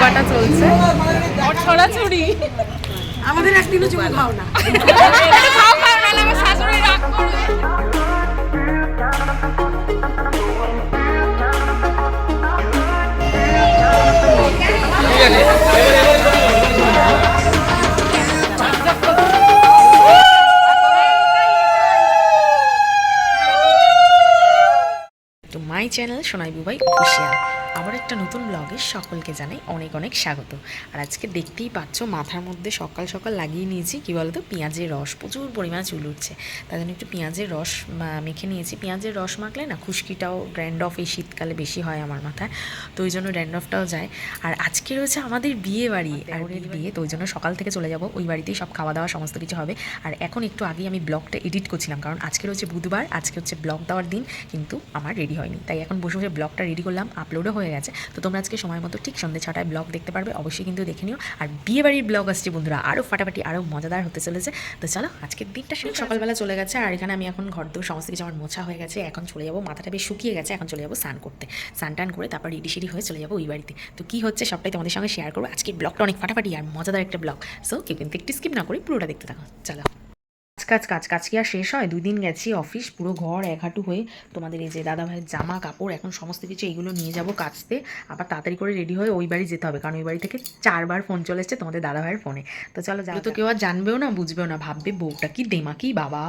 বাটা চলছে। ছড়াছড়ি। আমাদের একদিনও চুমু খাও না। খাও খাও না আমার শাশুড়ি রাগ করবে। Channel Sonai Bubai official. আবার একটা নতুন ব্লগে সকলকে জানাই অনেক অনেক স্বাগত। আর আজকে দেখতেই পাচ্ছ মাথার মধ্যে সকাল সকাল লাগিয়ে নিয়েছি কী বলতো পেঁয়াজের রস। প্রচুর পরিমাণে চুল উঠছে। তার জন্য একটু পেঁয়াজের রস মেখে নিয়েছি। পেঁয়াজের রস মাখলে না খুশকিটাও গ্র্যান্ড অফ এই শীতকালে বেশি হয় আমার মাথায়। তো ওই জন্য গ্র্যান্ড অফটাও যায়। আর আজকে রয়েছে আমাদের বিয়ে বাড়ি। আর ওদের বিয়ে তো ওই জন্য সকাল থেকে চলে যাব। ওই বাড়িতেই সব খাওয়া দাওয়া সমস্ত কিছু হবে। আর এখন একটু আগেই আমি ব্লগটা এডিট করছিলাম। কারণ আজকে রয়েছে বুধবার আজকে হচ্ছে ব্লগ দেওয়ার দিন। কিন্তু আমার রেডি হয়নি। তাই এখন বসে বসে ব্লগটা রেডি করলাম আপলোডও হয়ে গেছে। তো তোমরা আজকে সময় মতো ঠিক সন্ধ্যে ছটায় ব্লগ দেখতে পারবে, অবশ্যই কিন্তু দেখে নিও। আর বিয়ে বাড়ির ব্লগ আসছে বন্ধুরা আরও ফাটাফাটি আরও মজাদার হতে চলেছে। তো চলো, আজকের দিনটা শুরু সকালবেলা চলে গেছে, আর এখানে আমি এখন ঘর দৌড় সমস্ত কিছু আমার মোছা হয়ে গেছে, এখন চলে যাব, মাথাটা বেশ শুকিয়ে গেছে, এখন চলে যাব স্নান করতে। স্নান টান করে তারপর রেডি সেডি হয়ে চলে যাব ওই বাড়িতে। তো কী হচ্ছে সবটাই তোমাদের সঙ্গে শেয়ার করব। আজকের ব্লগটা অনেক ফাটাফাটি আর মজাদার একটা ব্লগ। সো কেউ কিন্তু একটু স্কিপ না করে পুরোটা দেখতে থাকো। চলো। কাজ কাজ কাজ কি আর শেষ হয়? দুই দিন গেছি অফিস পুরো ঘর এক হাঁটু হয়ে তোমাদের এই যে দাদা ভাইয়ের জামা কাপড় এখন সমস্ত কিছু এইগুলো নিয়ে যাব কাচতে। আবার তাড়াতাড়ি করে রেডি হয়ে ওই বাড়ি যেতে হবে কারণ ওই বাড়ি থেকে চারবার ফোন চলে এসছে তোমাদের দাদা ভাইয়ের ফোনে তো চলো যাও তো কেউ আর জানবেও না বুঝবেও না ভাববে বউটা কি দেমাকি বাবা।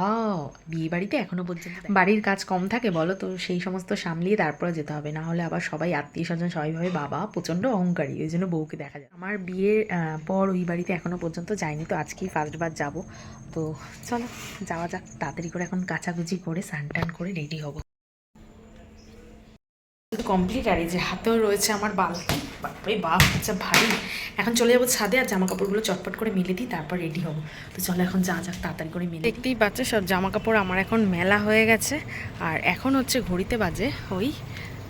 বিয়ে বাড়িতে এখনও পর্যন্ত বাড়ির কাজ কম থাকে বলো তো সেই সমস্ত সামলিয়ে তারপরে যেতে হবে না হলে আবার সবাই আত্মীয় স্বজন সবাই ভাবে বাবা প্রচণ্ড অহংকারী ওই জন্য বউকে দেখা যায়। আমার বিয়ের পর ওই বাড়িতে এখনও পর্যন্ত যায়নি তো আজকেই ফার্স্টবার যাব। তো চলো। যাওয়া যাক, তাড়াতাড়ি করে এখন কাচাকুচি করে, স্নান টান করে রেডি হব। কমপ্লিট আর এই যে হাতেও রয়েছে আমার বালতি। বাপরে বাপ হচ্ছে ভারী। এখন চলে যাব ছাদে আর জামা কাপড়গুলো চটপট করে মেলে দিই, তারপর রেডি হব। তো চলো এখন যা যাক, তাড়াতাড়ি করে মেলে দেখতেই পাচ্ছ, সব জামা কাপড় আমার এখন মেলা হয়ে গেছে। আর এখন হচ্ছে ঘড়িতে বাজে ওই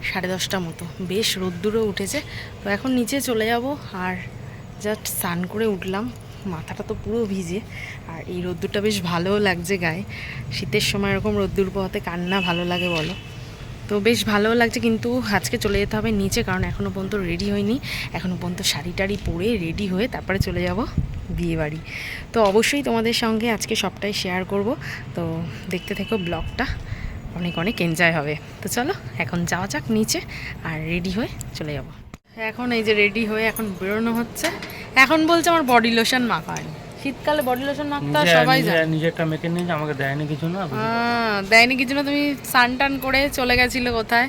সাড়ে দশটা মতো। বেশ রোদ্দুরও উঠেছে। তো এখন নিচে চলে যাব আর জাস্ট স্নান করে উঠলাম। মাথাটা তো পুরো ভিজে। আর এই রোদ্দুরটা বেশ ভালোও লাগছে গায়ে। শীতের সময় এরকম রোদ্দুর পোহাতে কান্না ভালো লাগে বলো। তো বেশ ভালোও লাগছে কিন্তু আজকে চলে যেতে হবে নিচে কারণ এখনও পর্যন্ত রেডি হয়নি। এখনও পর্যন্ত শাড়ি টাড়ি পরে রেডি হয়ে তারপরে চলে যাব বিয়ে বাড়ি তো অবশ্যই তোমাদের সঙ্গে আজকে সবটাই শেয়ার করব। তো দেখতে থেকো ব্লগটা। অনেক অনেক এনজয় হবে। তো চলো এখন যাওয়া যাক নিচে আর রেডি হয়ে চলে যাব। এখন এই যে রেডি হয়ে এখন বেরোনো হচ্ছে। এখন বলছে আমার বডি লোশন মাখা হয়নি শীতকালে বডি লোশন মাখতে হয় সবাই জানে। নিজেরটা মেখে নিয়েছে আমাকে দেয়নি কিছু না। আহ, দেয়নি কিছু না তুমি স্নান টান করে চলে গেছিলে কোথায়?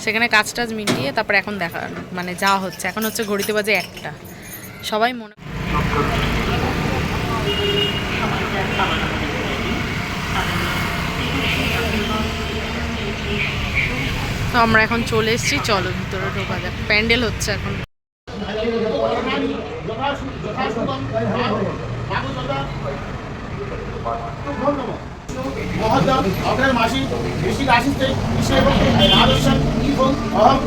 সেখানে কাজ টাজ মিটিয়ে তারপর এখন দেখা মানে যাওয়া হচ্ছে। এখন হচ্ছে ঘড়িতে বাজে একটা। সবাই মনে তো আমরা এখন চলে এসেছি চলো ভিতরে ঢোকা যাক। প্যান্ডেল হচ্ছে এখন। মহোদয় অগ্রের মাসি ঋষিক আশিসে বিশেষ আদর্শন ইভং অহম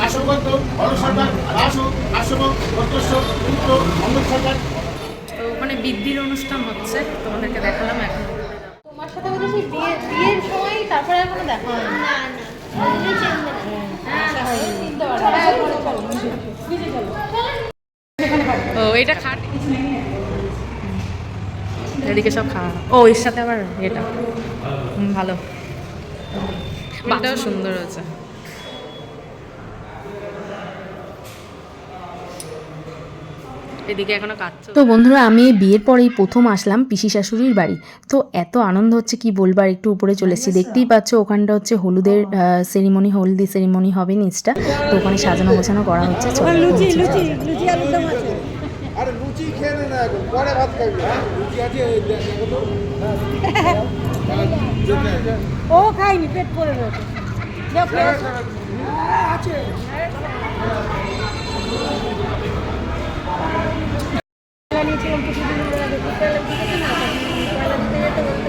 কাশবন্ত অরুণ সরকার রাসু কাশ্যপ প্রত্যক্ষ পুত্র অমৃত সরকার তো ওখানে বৃদ্ধির অনুষ্ঠান হচ্ছে তোমাদেরকে দেখালাম এখন। তোমার সাথে বোধহয় সেই বিয়ে বিয়ের সময় তারপরে এখনও দেখা না। ও, এটা খাট। এদিকে সব খাওয়া। ও, এর সাথে আবার এটা। ভালো। এটাও সুন্দর হয়েছে। এদিকে এখনও কাজ তো বন্ধুরা আমি বিয়ের পরেই প্রথম আসলাম পিসি শাশুড়ির বাড়ি। তো এত আনন্দ হচ্ছে কি বলবার একটু উপরে চলে এসেছি। দেখতেই পাচ্ছ ওখানটা হচ্ছে হলুদের সেরিমনি হলদি সেরিমনি হবে নিচটা। তো ওখানে সাজানো গোছানো করা হচ্ছে চলো, নিচে যাওয়া যাক। আরে লুচি খেয়ে নে না এখন পরে ভাত খাবি হ্যাঁ লুচি আছে ওই দেখো তো ও খাইনি পেট পড়ে রয়েছে যাও খেয়ে আসো। আছে নিয়েছিলাম কিছুদিন আগে বিকেলে দিকে না বিকেলে দিকে যেতে বলতে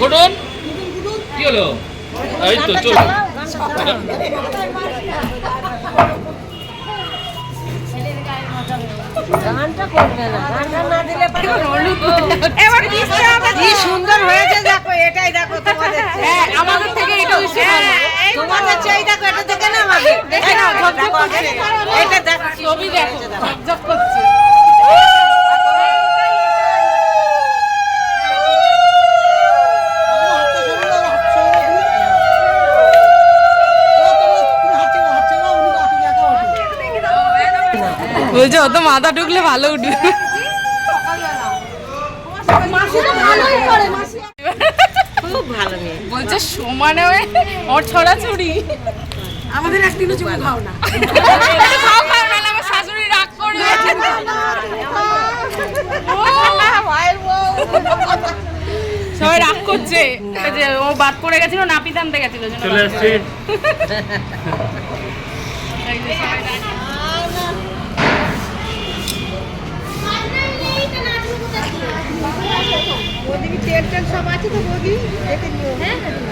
ঘটন কি হলো? এই তো চলো। সুন্দর হয়েছে দেখো এটাই দেখো তোমাদের হ্যাঁ আমাদের থেকে এটা তোমাদের চাই দেখো এটা দেখে না আমাকে। দেখে না এটা দেখো ছবি দেখো করছে। বলছে অত মাথা ঢুকলে ভালো উঠবে। খুব ভালো মেয়ে বলছে সমানে ওর ছড়াছড়ি আমাদের একদিনও চুমু খাও না। খাও খাও নাহলে আমার শাশুড়ি রাগ করবে সবাই রাগ করছে। যে ও বাদ পড়ে গেছিল নাপিত আনতে গেছিল চলে বাদ পড়ে এসছি গেছে। এই যে সবাই রাগ- ওদিকে তেল টেল সব আছে তো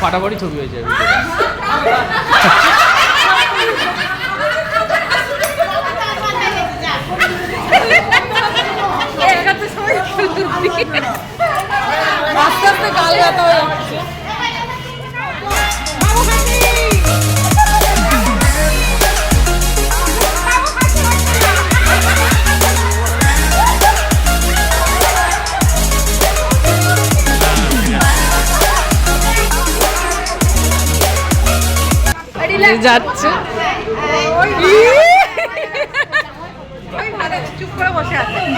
ফাটাফাটি ছবি হয়েছে। যাচ্ছে।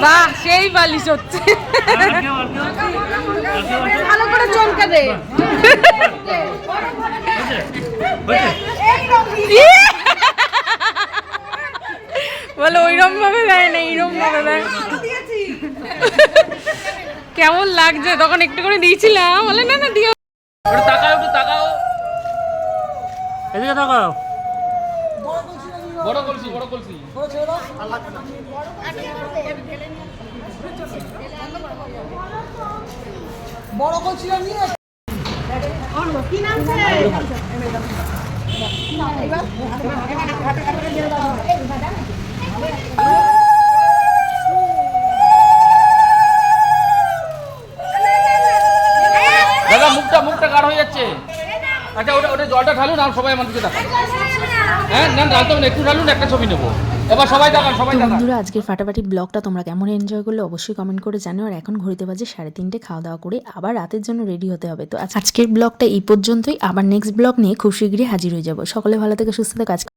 বাহ সেই বালিশ হচ্ছে। ভালো করে চমকে দে। বলে ওইরকম ভাবে দেয় না এইরকম ভাবে দেয়। কেমন লাগছে? তখন একটু করে দিয়েছিলাম। বলে না না দিও। তাকাও এদিকে তাকাও বড় কলসি বড় কলসি। বড় করছিল নিয়ে দাদা আচ্ছা ওটা ওটা জলটা ঢালুন আর সবাই হ্যাঁ না ঢালতে একটু ঢালুন, একটা ছবি নেব। বন্ধুরা, আজকের ফাটাফাটি ব্লগটা তোমরা কেমন এনজয় করলে অবশ্যই কমেন্ট করে জানিও। আর এখন ঘড়িতে বাজে সাড়ে তিনটে, খাওয়া দাওয়া করে আবার রাতের জন্য রেডি হতে হবে। তো আজকের ব্লগটা এই পর্যন্তই। আবার নেক্সট ব্লগ নিয়ে খুব শীঘ্রই হাজির হয়ে যাব। সকলে ভালো থেকে, সুস্থ থেকে। কাজ